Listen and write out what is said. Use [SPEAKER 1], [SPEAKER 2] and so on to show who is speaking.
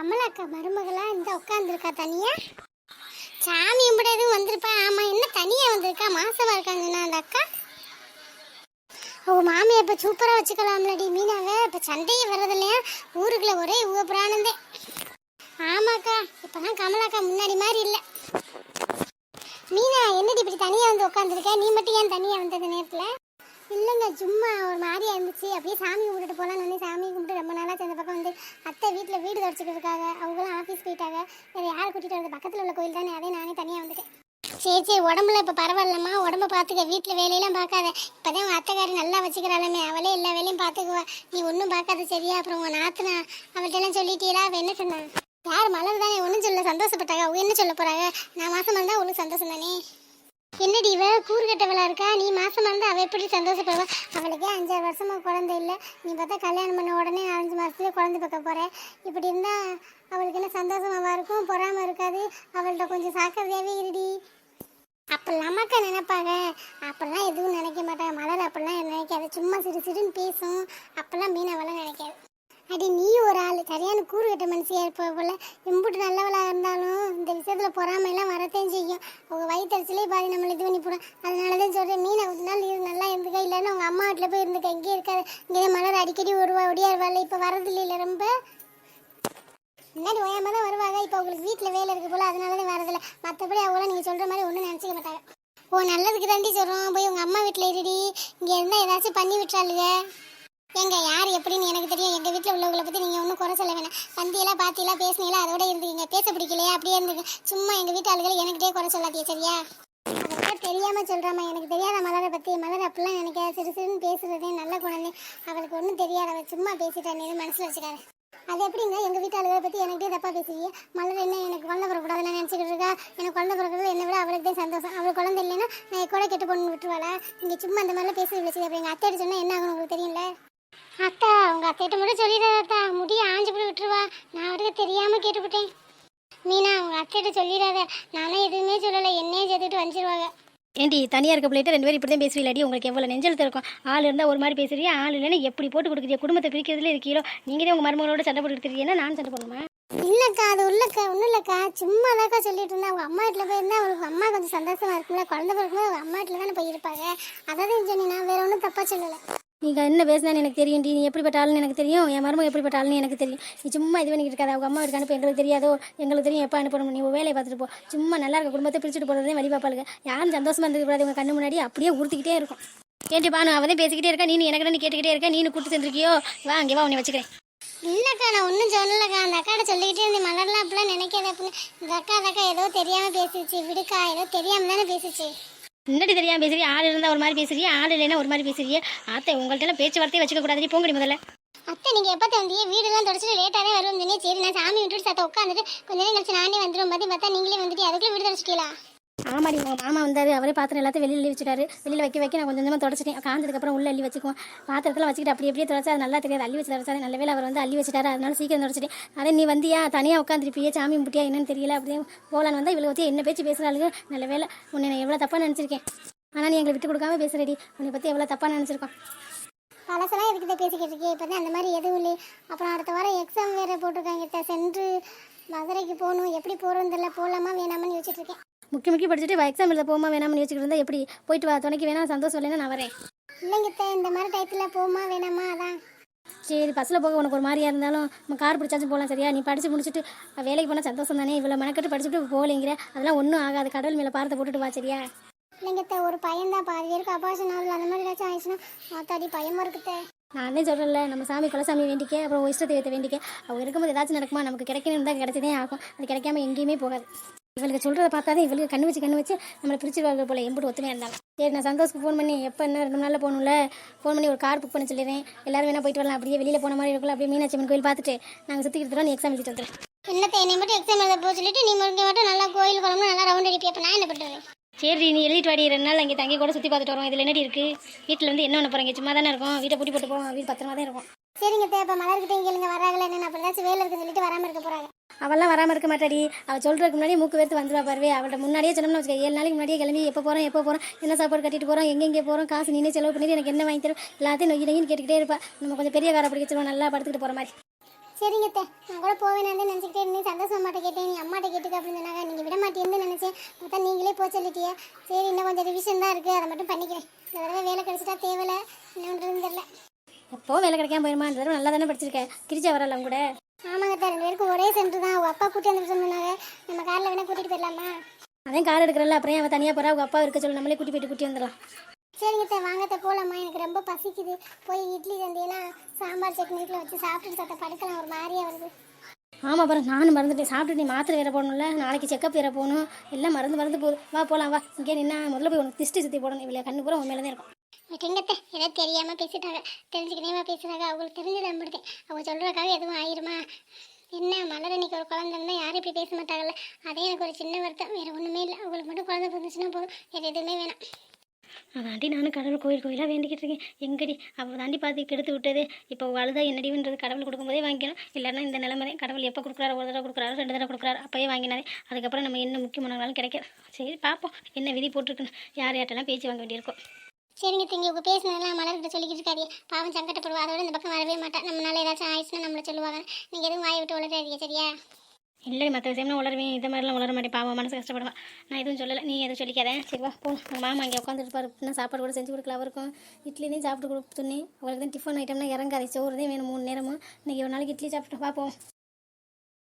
[SPEAKER 1] கமலாக்கா மருமகளா இந்த உட்காந்துருக்கா தனியா? சாமி கும்பிட எதுவும் வந்திருப்பா? ஆமா என்ன தனியா வந்திருக்கா? மாசமா இருக்காங்கன்னா அந்த அக்கா? ஓ மாமியை இப்ப சூப்பரா வச்சுக்கலாம்லடி மீனாவை. இப்ப சண்டையே வர்றது இல்லையா ஊருக்குள்ள ஒரே ஊக பிராணந்தே. ஆமாக்கா இப்பெல்லாம் கமலாக்கா முன்னாடி மாதிரி இல்லை. மீனா என்னடி இப்படி தனியா வந்து உட்காந்துருக்க நீ மட்டும் ஏன் தனியா வந்தது நேரத்துல? இல்லைங்க சும்மா ஒரு மாதிரியா இருந்துச்சு. அப்படியே சாமி கும்பிட்டுட்டு போகலான்னு வந்து சாமி கும்பிட்டு ரொம்ப நாளாக அந்த பக்கம் வந்து அத்தை வீட்டில் வீடு தொடச்சிட்டு இருக்காங்க. அவங்களும் ஆஃபீஸ் போயிட்டாங்க. வேறு யார் கூட்டிகிட்டு வந்து பக்கத்தில் உள்ள கோயில் தானே. அதே நானே தனியாக வந்துட்டேன். சரி சரி உடம்புல இப்போ பரவாயில்லம்மா. உடம்ப பார்த்துக்க வீட்டில் வேலையெல்லாம் பார்க்காத இப்போதான் உன் அத்தைக்காரி நல்லா வச்சுக்கிறாளுமே. அவளே எல்லா வேலையும் பார்த்துக்குவா நீ ஒன்றும் பார்க்காத சரியா. அப்புறம் உன் நாத்தனா அவள்கிட்டலாம் சொல்லிட்டீங்களா அவள் என்ன சொன்னா? யார் மலர் தானே? ஒன்றும் சொல்ல சந்தோஷப்பட்டாங்க. அவங்க என்ன சொல்ல போகிறாங்க நான் மாசமா வந்தால் ஒன்றும் சந்தோஷம் தானே? என்னடி இவ? கூறு கட்டவளா இருக்கா? நீ மாசமா இருந்தா அவ எப்படி சந்தோஷப்படுவா? அவளுக்கே அஞ்சாறு வருஷமா குழந்தை இல்லை. நீ பார்த்தா கல்யாணம் பண்ண உடனே அஞ்சு மாசத்துல குழந்தை பார்க்க போற. இப்படி இருந்தா அவளுக்கு என்ன சந்தோஷமாவா இருக்கும்? பொறாம இருக்காது. அவள்கிட்ட கொஞ்சம் சாக்கிரதையாவே இருடி. அப்பெல்லாம் அக்கா நினைப்பாங்க. அப்பெல்லாம் எதுவும் நினைக்க மாட்டாங்க. மலர் அப்பெல்லாம் நினைக்காது. சும்மா சிறு சிறுன்னு பேசும். அப்பெல்லாம் மீன் இருந்துக்க இல்லைன்னா அம்மா வீட்டில் போய் இருந்துக்க. இங்கே இருக்காது இங்கே மலர் அடிக்கடி வருவா ஒடியா வருவாள் இப்ப வரது இல்ல ரொம்ப. முன்னாடி ஓயாம தான் வருவாங்க இப்போ உங்களுக்கு வீட்டில் வேலை இருக்கு போல அதனால தான் வரதில்ல மற்றபடி அவங்களாம் நீங்கள் சொல்கிற மாதிரி ஒன்றும் நினச்சிக்க மாட்டாங்க. ஓ நல்லதுக்கு தாண்டி சொல்கிறோம் போய் உங்கள் அம்மா வீட்டில் இருடி. இங்கே இருந்தால் ஏதாச்சும் பண்ணி விட்டுறாளுங்க எங்க யார் எப்படின்னு எனக்கு தெரியும். எங்கள் வீட்டில் உள்ளவங்களை பற்றி நீங்கள் ஒன்றும் குறை சொல்ல வேணாம். வந்தியெல்லாம் பார்த்தீங்களா பேசுனீங்களா? அதோட இருந்துக்கீங்க பேச பிடிக்கலையா? அப்படியே இருந்துங்க. சும்மா எங்கள் வீட்டு ஆளுகளை எனக்கிட்டே குறை சொல்லாதீங்க சரியா? தெரியாம சொல்றாமா எனக்கு தெரியாத மலரை பத்தி. மலர் அப்படிலாம் நினைக்க சிறு சிறுன்னு பேசுறதே நல்ல குழந்தை. அவளுக்கு ஒன்றும் தெரியாது அவள் சும்மா பேசிட்டா நீ மனசுல வச்சுக்காத. அது எப்படிங்க? எங்க வீட்டு ஆளுகளை பத்தி எனக்கே தப்பா பேசுவீங்க மலர் என்ன எனக்கு குழந்தை பிறக்கூடாதுன்னு நினைச்சுக்கிட்டு இருக்கா? எனக்கு குழந்தை பிறக்கிறது என்னை விட அவளுக்கு தான் சந்தோஷம். அவள் குழந்தை இல்லைன்னா நான் கூட கெட்டு பொண்ணு விட்டுருவாளா? நீங்க சும்மா அந்த மாதிரிலாம் பேசி வச்சுக்க அப்புறம் எங்க அத்தை சொன்னா என்ன ஆகும் உங்களுக்கு தெரியல அத்தா உங்க அத்தைகிட்ட மட்டும் சொல்லிடாதா முடிய ஆஞ்சு போய் விட்டுருவா. நான் அவருக்கு தெரியாம கேட்டுக்கிட்டேன் மீனா உங்க அத்தைகிட்ட சொல்லிடாத. நானும் எதுவுமே சொல்லலை. என்னையே சேர்த்துட்டு வந்துருவாங்க
[SPEAKER 2] ஏண்டி தனியாக இருக்க பிள்ளைகிட்ட ரெண்டு பேரும் இப்படி தான் பேசுவீங்களாடி? உங்களுக்கு எவ்வளோ நெஞ்சல் இருக்கும் ஆள் இருந்தால் ஒரு மாதிரி பேசுறீங்க ஆள் இல்லைன்னா எப்படி போட்டு கொடுக்குறீங்க குடும்பத்தை பிரிக்கிறதுல இருக்கீங்களோ நீங்களே உங்கள் மருமகளோட சண்டை போட்டு இருக்கீங்கன்னா நான் சண்டை போடணுமா?
[SPEAKER 1] இல்லைக்கா அது உள்ளக்கா ஒன்றும் இல்லைக்கா. சும்மா தாக்கா சொல்லிட்டு இருந்தா அவங்க அம்மா வீட்டில் போயிருந்தா அவங்களுக்கு அம்மா கொஞ்சம் சந்தோஷமா இருக்கும்ல. குழந்தை பிறக்கும்போது அவங்க அம்மா வீட்டில் தானே போயிருப்பாங்க அதான் சொன்னி நான் வேற ஒன்றும் தப்பாக சொல்லலை.
[SPEAKER 2] நீங்கள் என்ன பேசினான்னு எனக்கு தெரியும் நீ எப்படிப்பட்ட ஆளுன்னு எனக்கு தெரியும். என் மருமக எப்படிப்பட்ட ஆளுன்னு எனக்கு தெரியும். நீ சும்மா இது பண்ணிக்கிட்டு இருக்காது. அவங்க அம்மா வீட்டுக்கு அனுப்ப. எங்களுக்கு தெரியாதோ? எங்களுக்கு தெரியும். எப்போ அனுப்பணும்? நீ வேலையை பார்த்துட்டு போ. சும்மா நல்லா இருக்க குடும்பத்தை பிரிச்சுட்டு போகிறதே வழி பார்ப்பாளுங்க. யாரும் சந்தோஷமாக இருந்துக்கூடாது உங்கள் கண்ணு முன்னாடி அப்படியே உறுத்திக்கிட்டே இருக்கும். கேட்டு பானு அவன் தான் பேசிக்கிட்டே இருக்கா? நீ எனக்கு கேட்டுக்கிட்டே இருக்க? நீ கூட்டு சென்றிருக்கியோ வா அங்கே வா உன்னை வச்சுக்கிறேன்.
[SPEAKER 1] இல்லக்கா நான் ஒன்றும் சொல்லலக்கா. அந்த அக்காட்ட சொல்லிக்கிட்டே இருந்தேன். மலர்லாம் அப்படிலாம் நினைக்காத அப்படின்னு. இந்த அக்கா அந்த அக்கா ஏதோ தெரியாமல் பேசிச்சு. விடுக்கா ஏதோ தெரியாமல் தானே பேசிச்சு.
[SPEAKER 2] முன்னாடி தெரியாம பேசுறிய ஆள் இருந்தால் ஒரு மாதிரி பேசுறிய ஆள் இல்லைன்னா ஒரு மாதிரி பேசுறிய. அத்தை உங்கள்ட்ட எல்லாம் பேச்சுவார்த்தையே வச்சுக்க கூடாது நீ போங்கடி முதல்ல.
[SPEAKER 1] அத்தை நீங்க எப்போ தந்தியே வீடெல்லாம் தொடச்சிட்டு லேட்டா தான் வருவோம் சரி நான் சாமி விட்டுட்டு சத்த உட்காந்துட்டு கொஞ்ச நேரம் கழிச்சு நானே வந்துடும் பார்த்து பார்த்தா நீங்களே வந்துட்டு அதுக்குள்ள வீடு தொடச்சிட்டீங்களா?
[SPEAKER 2] ஆமாடி உங்கள் மாமா வந்தார். அவரே பாத்திரம் எல்லாத்தையும் வெளியில் அள்ளி வச்சுட்டாரு. வெளியில் வைக்க வைக்க நான் கொஞ்சம் கொஞ்சமாக தொடச்சிட்டேன். காஞ்சதுக்கப்புறம் உள்ள அள்ளி வச்சுக்குவோம். பாத்திரத்தில் வச்சுக்கிட்டு அப்படி அப்படியே தொடச்சா அது நல்லா தெரியாது. அள்ளி வச்சு தொடச்சாரு நல்ல வேலை அவர் வந்து அள்ளி வச்சுட்டாரு? அதனால சீக்கிரம் தொடச்சிட்டேன். அதே நீ வந்தியா? தனியாக உட்காந்துருப்பியே சாமி முட்டியா என்னன்னு தெரியல. அப்படியே போலான்னு வந்தால் இவளை பற்றி என்ன பேச்சு பேசுகிறாளுங்க நல்ல வேலை உன்னை நான் எவ்வளோ தப்பாக நினச்சிருக்கேன். ஆனால் நீ எங்களை விட்டு கொடுக்காம பேசுறடி. உன்னை பற்றி எவ்வளோ தப்பாக நினச்சிருக்கோம்.
[SPEAKER 1] பழசெல்லாம் எதுக்கிட்ட பேசிக்கிட்டு இருக்கே? இப்போ அந்த மாதிரி எதுவும் இல்லை. அப்புறம் அடுத்த வாரம் எக்ஸாம் வேறு போட்டிருக்காங்க. சென்று மதுரைக்கு போகணும். எப்படி போகிறோன்னு தெரியல. போகலாமா வேணாமான்னு யோசிச்சுட்டு இருக்கேன்.
[SPEAKER 2] முக்கிய முக்கிய படிச்சுட்டு எக்ஸாம் எழுத போமா வேணாம்னு யோசிச்சுட்டு இருந்தா எப்படி? போயிட்டு வா துணைக்கு வேணா சந்தோஷம் இல்லைன்னா நான் வரேன்.
[SPEAKER 1] இல்லைங்க இந்த மாதிரி டயத்தில் போமா வேணாமா? அதான்.
[SPEAKER 2] சரி பஸ்ஸில் போக உனக்கு ஒரு மாதிரியா இருந்தாலும் நம்ம கார் பிடிச்சாச்சும் போகலாம் சரியா? நீ படித்து முடிச்சுட்டு வேலைக்கு போனால் சந்தோஷம் தானே? இவ்வளோ மெனக்கட்டு படிச்சுட்டு போகலைங்கிற அதெல்லாம் ஒன்றும் ஆகாது. கடல் மேலே பாரத்தை போட்டுட்டு வா சரியா?
[SPEAKER 1] இல்லைங்க இத்த, ஒரு பையன் தான் பாதி பேருக்கு அபாஷன் ஆகல. அந்த மாதிரி ஏதாச்சும் ஆயிடுச்சுன்னா மாத்தாடி பயமா இருக்குத்த
[SPEAKER 2] நான் தான் சொல்கிறேன்ல நம்ம சாமி குலசாமி வேண்டிக்க அப்புறம் இஷ்ட தெய்வத்தை வேண்டிக்க. அவங்க இருக்கும்போது ஏதாச்சும் நடக்குமா? நமக்கு கிடைக்கணும் தான் கிடைச்சதே ஆகும். அது கிடைக்காம எங்கேயுமே போகாது. இவளுக்கு சொல்கிறத பார்த்தாதான் இவளுக்கு கண்ணு வச்சு கண்ணு வச்சு நம்மளை பிரிச்சிருவாங்க போல எம்பிட்டு ஒத்துமையாக இருந்தாங்க சரி நான் சந்தோஷ்க்கு ஃபோன் பண்ணி எப்போ என்ன ரெண்டு நாளில் போகணும்ல? ஃபோன் பண்ணி ஒரு கார் புக் பண்ண சொல்லிடுறேன். எல்லாரும் வேணா போயிட்டு வரலாம். அப்படியே வெளியில் போன மாதிரி இருக்குல்ல அப்படியே மீனாட்சி அம்மன் கோயில் பார்த்துட்டு நாங்கள் சுற்றிக்கிட்டு தரோம் நீ எக்ஸாம் எழுதிட்டு வந்துடுறேன்
[SPEAKER 1] என்னத்தை என்னை மட்டும் எக்ஸாம் எழுத போக சொல்லிட்டு நீ மட்டும் நல்லா கோயில் குழம்பு நல்லா ரவுண்ட் அடிப்பி அப்போ நான் என்ன பண்ணுறது
[SPEAKER 2] சரி நீ எழுதிட்டு வாடி ரெண்டு நாள் அங்கே தங்கி கூட சுற்றி பார்த்துட்டு வரோம் இதில் என்னடி இருக்குது வீட்டில் வந்து என்ன பண்ண போகிறீங்க சும்மா தானே இருக்கும். வீட்டை பூட்டி போட்டு போவோம். வீடு பத்திரமா தான் இருக்கும்.
[SPEAKER 1] சரிங்க தேப்ப மலர்கிட்ட கேளுங்க வராங்களே என்ன அப்படி ஏதாச்சும் வேலை இருக்குன்னு சொல்லிட்டு வராமல் இருக்க போகிறாங்க
[SPEAKER 2] அவெல்லாம் வராமல் இருக்க மாட்டாடி. அவள் சொல்கிறதுக்கு முன்னாடி மூக்கு வேர்த்து வந்துருவா பாருவே. அவள்கிட்ட முன்னாடியே சொன்னோம்னு வச்சுக்க ஏழு நாளைக்கு முன்னாடியே கிளம்பி எப்போ போகிறோம் எப்போ போகிறோம் என்ன சாப்பாடு கட்டிட்டு போகிறோம் எங்கெங்கே போகிறோம் காசு நீனே செலவு பண்ணிட்டு எனக்கு என்ன வாங்கி தரும் எல்லாத்தையும் நொய்யி நொய்யின்னு கேட்டுக்கிட்டே இருப்பா. நம்ம கொஞ்சம் பெரிய காரை பிடிக்க சொல்லுவோம் நல்லா படுத்துக்கிட்டு போகிற மாதிரி.
[SPEAKER 1] சரிங்க அத்தை. நான் கூட போவேன் நினச்சிக்கிட்டே இருந்தேன். சந்தோஷம் அம்மாட்ட கேட்டேன். நீ அம்மாட்ட கேட்டுக்க அப்படின்னு சொன்னாங்க. நீங்கள் விட மாட்டேன்னு நினச்சேன். பார்த்தா நீங்களே போக சொல்லிட்டியே. சரி இன்னும் கொஞ்சம் ரிவிஷன் தான் இருக்குது அதை மட்டும் பண்ணிக்கிறேன். இந்த தடவை வேலை கிடைச்சிட்டா தேவையில்ல என்ன பண்ணுறதுன்னு தெரியல.
[SPEAKER 2] எப்போ வேலை கிடைக்காம போயிருமா? இந்த தடவை நல்லா தானே படிச்சிருக்கேன் கிரிச்சா வரல அவங்க கூட.
[SPEAKER 1] ஆமாங்க அத்தை. ரெண்டு பேருக்கும் ஒரே சென்டர் தான். அவங்க அப்பா கூட்டி வந்து சொன்னாங்க. நம்ம காரில் வேணால் கூட்டிகிட்டு போயிடலாமா?
[SPEAKER 2] அதையும் கார் எடுக்கிறல்ல. அப்புறம் அவன் தனியாக போகிறா அவங்க அப்பா இருக்க சொல்லி. நம்மளே கூட்டி போயிட்டு கூட்டி வந்துடலாம்.
[SPEAKER 1] சரிங்க அத்தை வாங்க அத்தை போகலாமா எனக்கு ரொம்ப பசிக்குது. போய் இட்லி தந்தீங்கன்னா சாம்பார் சட்னிக்கில் வச்சு சாப்பிட்டுட்டு சத்த படுக்கலாம் ஒரு மாதிரியா வருது.
[SPEAKER 2] ஆமாம் அப்புறம் நானும் மறந்துட்டேன். சாப்பிட்டு நீ மாத்திரை வேற போடணும்ல நாளைக்கு செக்கப் வேற போகணும். எல்லாம் மறந்து மறந்து போகுது வா போகலாம் வா. இங்கே நின்னா முதல்ல போய் உனக்கு திஷ்டி சுற்றி போடணும். இவ்வளோ கண்ணு பூரா உன் மேலே தான் இருக்கும்
[SPEAKER 1] விட்டுங்கத்த ஏதோ தெரியாம பேசிட்டாங்க. தெரிஞ்சுக்கணேமா பேசுறாங்க. அவங்களுக்கு தெரிஞ்சு நம்பிடுதேன் அவங்க சொல்றதுக்காக எதுவும் ஆயிருமா? என்ன மலர் அன்னைக்கு ஒரு குழந்தை இருந்தா யாரும் இப்படி பேச மாட்டாங்கல்ல? அதே எனக்கு ஒரு சின்ன வருத்தம். வேற ஒண்ணுமே இல்லை. அவங்களுக்கு மட்டும் குழந்தை பிறந்துச்சுன்னா போதும். வேற எதுவுமே வேணாம்.
[SPEAKER 2] அதாண்டி நானும் கடவுள் கோயில் கோயிலாக வேண்டிக்கிட்டு இருக்கேன். எங்கடி? அவள் தாண்டி பார்த்து கெடுத்து விட்டது. இப்போ அழுதா என்னடின்றது கடவுள் கொடுக்கும்போதே வாங்கிக்கணும் இல்லைன்னா இந்த நிலைமை கடவுள் எப்போ கொடுக்குறாரு ஒரு தடவை கொடுக்குறாரு ரெண்டு தடவை கொடுக்குறாரு அப்போயே வாங்கினாரு. அதுக்கப்புறம் நம்ம என்ன முக்கியமானாலும் கிடைக்காது சரி பார்ப்போம். என்ன விதி போட்டிருக்குன்னு. யார் யார்ட்டெல்லாம் பேச்சு வாங்க வேண்டியிருக்கும்
[SPEAKER 1] சரிங்க திங்க. உங்க பேசினதெல்லாம் மலர்கிட்ட சொல்லிக்கிட்டு இருக்காரு பாவம் சங்கடப்படுவா. அதோட இந்த பக்கம் வரவே மாட்டா. நம்மளால ஏதாச்சும் ஆயிடுச்சுன்னா நம்மளை சொல்லுவாங்க. நீங்க எதுவும் வாயை விட்டு வளராதீங்க சரியா?
[SPEAKER 2] இல்லை மற்ற விஷயம்னா உளருவேன் இந்த மாதிரிலாம் உளர மாட்டேன். பாவம் மனசு கஷ்டப்படுவேன். நான் எதுவும் சொல்லலை. நீ எதுவும் சொல்லிக்காத. சரிவா போ. உங்கள் மாமா அங்கே உட்காந்துட்டு இன்னும் சாப்பாடு கூட செஞ்சு கொடுக்கல. அவருக்கும் தான் சாப்பிட்டு கொடுத்துனே உங்களுக்கு தான் டிஃபன் ஐட்டம்னா இறங்காது. சோறு தான் வேணும் மூணு நேரமும் இன்றைக்கி ஒரு நாளைக்கு இட்லி சாப்பிட்டு பார்ப்போம்